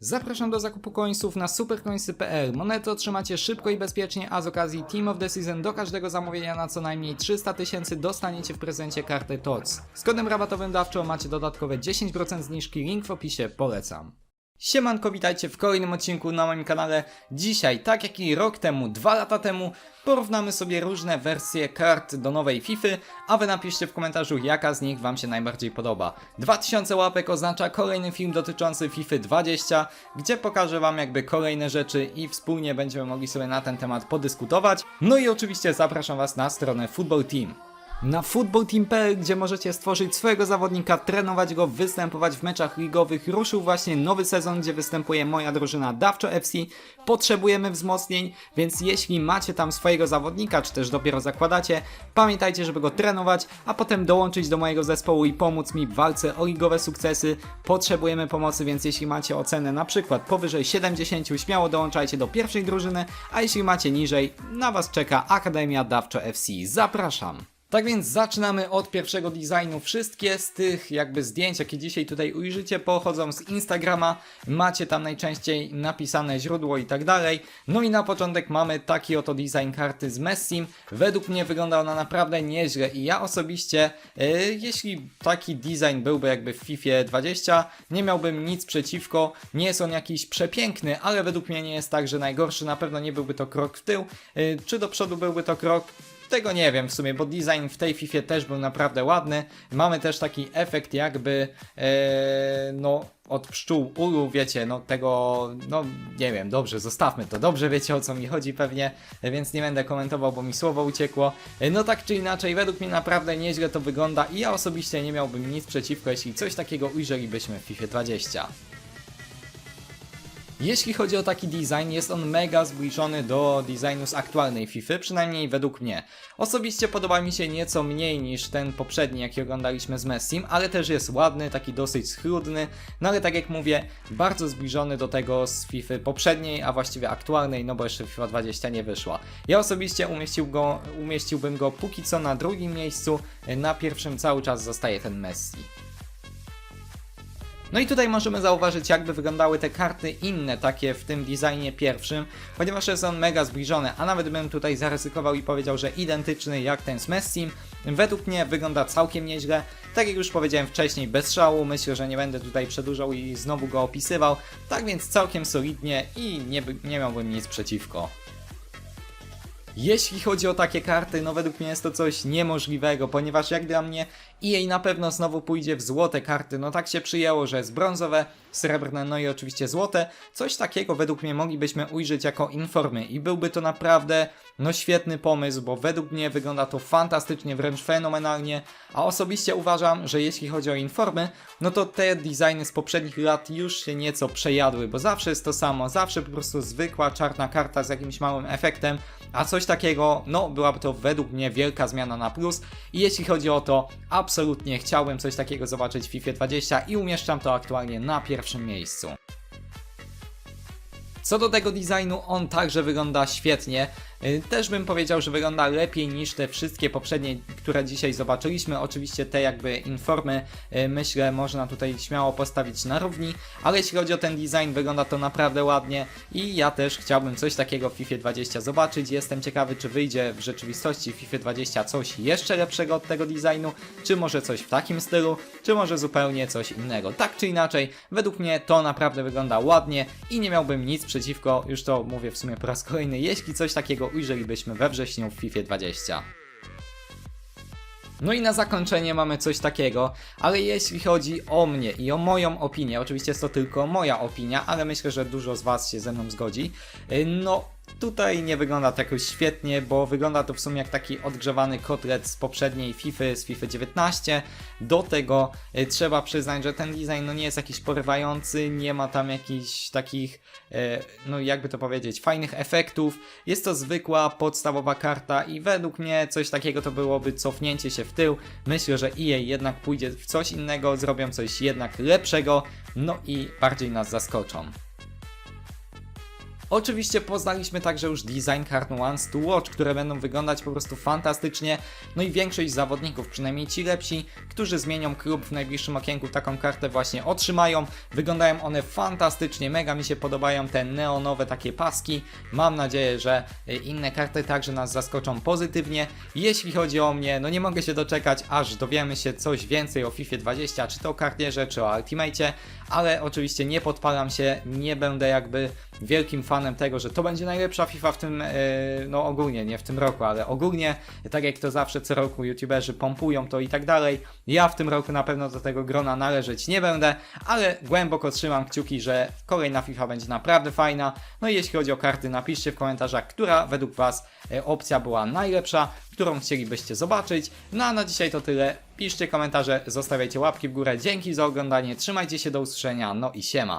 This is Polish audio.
Zapraszam do zakupu coinsów na supercoinsy.pl. Monety otrzymacie szybko i bezpiecznie, a z okazji Team of the Season do każdego zamówienia na co najmniej 300 tysięcy dostaniecie w prezencie kartę TOC. Z kodem rabatowym dawczo macie dodatkowe 10% zniżki, link w opisie, polecam. Siemanko, witajcie w kolejnym odcinku na moim kanale. Dzisiaj, tak jak i rok temu, dwa lata temu, porównamy sobie różne wersje kart do nowej FIFA, a wy napiszcie w komentarzu, jaka z nich wam się najbardziej podoba. 2000 łapek oznacza kolejny film dotyczący FIFA 20, gdzie pokażę wam jakby kolejne rzeczy i wspólnie będziemy mogli sobie na ten temat podyskutować. No i oczywiście zapraszam was na stronę Football Team. Na footballteam.pl, gdzie możecie stworzyć swojego zawodnika, trenować go, występować w meczach ligowych, ruszył właśnie nowy sezon, gdzie występuje moja drużyna Dawczo FC. Potrzebujemy wzmocnień, więc jeśli macie tam swojego zawodnika, czy też dopiero zakładacie, pamiętajcie, żeby go trenować, a potem dołączyć do mojego zespołu i pomóc mi w walce o ligowe sukcesy. Potrzebujemy pomocy, więc jeśli macie ocenę na przykład powyżej 70, śmiało dołączajcie do pierwszej drużyny, a jeśli macie niżej, na Was czeka Akademia Dawczo FC. Zapraszam! Tak więc zaczynamy od pierwszego designu. Wszystkie z tych jakby zdjęć, jakie dzisiaj tutaj ujrzycie, pochodzą z Instagrama. Macie tam najczęściej napisane źródło i tak dalej. No i na początek mamy taki oto design karty z Messim. Według mnie wygląda ona naprawdę nieźle i ja osobiście, e, jeśli taki design byłby jakby w FIFA 20, nie miałbym nic przeciwko. Nie jest on jakiś przepiękny, ale według mnie nie jest tak, że najgorszy. Na pewno nie byłby to krok w tył. E, czy do przodu byłby to krok? Tego nie wiem w sumie, bo design w tej FIFA też był naprawdę ładny. Mamy też taki efekt jakby, e, no, od pszczół ulu, wiecie, no tego, no nie wiem, dobrze, zostawmy to, dobrze wiecie o co mi chodzi pewnie, więc nie będę komentował, bo mi słowo uciekło. E, No tak czy inaczej, według mnie naprawdę nieźle to wygląda i ja osobiście nie miałbym nic przeciwko, jeśli coś takiego ujrzelibyśmy w FIFA 20. Jeśli chodzi o taki design, jest on mega zbliżony do designu z aktualnej FIFA, przynajmniej według mnie. Osobiście podoba mi się nieco mniej niż ten poprzedni, jaki oglądaliśmy z Messim, ale też jest ładny, taki dosyć schludny, no ale tak jak mówię, bardzo zbliżony do tego z FIFA poprzedniej, a właściwie aktualnej, no bo jeszcze FIFA 20 nie wyszła. Ja osobiście umieścił go, umieściłbym go póki co na drugim miejscu, na pierwszym cały czas zostaje ten Messi. No i tutaj możemy zauważyć, jakby wyglądały te karty inne, takie w tym designie pierwszym, ponieważ jest on mega zbliżony, a nawet bym tutaj zaryzykował i powiedział, że identyczny jak ten z Messim. Według mnie wygląda całkiem nieźle. Tak jak już powiedziałem wcześniej, bez szału, myślę, że nie będę tutaj przedłużał i znowu go opisywał. Tak więc całkiem solidnie i nie, nie miałbym nic przeciwko. Jeśli chodzi o takie karty, no według mnie jest to coś niemożliwego, ponieważ jak dla mnie EA na pewno znowu pójdzie w złote karty, no tak się przyjęło, że jest brązowe, srebrne, no i oczywiście złote. Coś takiego według mnie moglibyśmy ujrzeć jako informy i byłby to naprawdę no świetny pomysł, bo według mnie wygląda to fantastycznie, wręcz fenomenalnie, a osobiście uważam, że jeśli chodzi o informy, no to te designy z poprzednich lat już się nieco przejadły, bo zawsze jest to samo, zawsze po prostu zwykła czarna karta z jakimś małym efektem, a coś takiego, no byłaby to według mnie wielka zmiana na plus i jeśli chodzi o to, absolutnie chciałbym coś takiego zobaczyć w FIFA 20 i umieszczam to aktualnie na pierwszym miejscu. Co do tego designu, on także wygląda świetnie. Y, Też bym powiedział, że wygląda lepiej niż te wszystkie poprzednie, które dzisiaj zobaczyliśmy. Oczywiście te jakby informy, y, myślę, można tutaj śmiało postawić na równi, ale jeśli chodzi o ten design, wygląda to naprawdę ładnie i ja też chciałbym coś takiego w FIFA 20 zobaczyć. Jestem ciekawy, czy wyjdzie w rzeczywistości w FIFA 20 coś jeszcze lepszego od tego designu, czy może coś w takim stylu, czy może zupełnie coś innego. Tak czy inaczej, według mnie to naprawdę wygląda ładnie i nie miałbym nic przeciwko, już to mówię w sumie po raz kolejny, jeśli coś takiego ujrzelibyśmy we wrześniu w FIFA 20. No i na zakończenie mamy coś takiego, ale jeśli chodzi o mnie i o moją opinię, oczywiście jest to tylko moja opinia, ale myślę, że dużo z Was się ze mną zgodzi, yy, no tutaj nie wygląda to jakoś świetnie, bo wygląda to w sumie jak taki odgrzewany kotlet z poprzedniej FIFA, z FIFA 19. Do tego y, trzeba przyznać, że ten design no nie jest jakiś porywający, nie ma tam jakichś takich, y, no jakby to powiedzieć, fajnych efektów. Jest to zwykła, podstawowa karta i według mnie coś takiego to byłoby cofnięcie się w tył. Myślę, że EA jednak pójdzie w coś innego, zrobią coś jednak lepszego, no i bardziej nas zaskoczą. Oczywiście poznaliśmy także już design kart Ones to Watch, które będą wyglądać po prostu fantastycznie. No i większość zawodników, przynajmniej ci lepsi, którzy zmienią klub w najbliższym okienku, taką kartę właśnie otrzymają. Wyglądają one fantastycznie, mega mi się podobają te neonowe takie paski. Mam nadzieję, że inne karty także nas zaskoczą pozytywnie. Jeśli chodzi o mnie, no nie mogę się doczekać, aż dowiemy się coś więcej o FIFA 20, czy to o kartierze, czy o Ultimate, ale oczywiście nie podpalam się, nie będę jakby wielkim fanem tego, że to będzie najlepsza FIFA w tym, e, no ogólnie, nie w tym roku, ale ogólnie, tak jak to zawsze co roku youtuberzy pompują to i tak dalej. Ja w tym roku na pewno do tego grona należeć nie będę, ale głęboko trzymam kciuki, że kolejna FIFA będzie naprawdę fajna. No i jeśli chodzi o karty, napiszcie w komentarzach, która według Was e, opcja była najlepsza, którą chcielibyście zobaczyć. No a na dzisiaj to tyle. Piszcie komentarze, zostawiajcie łapki w górę. Dzięki za oglądanie, trzymajcie się do usłyszenia, no i siema.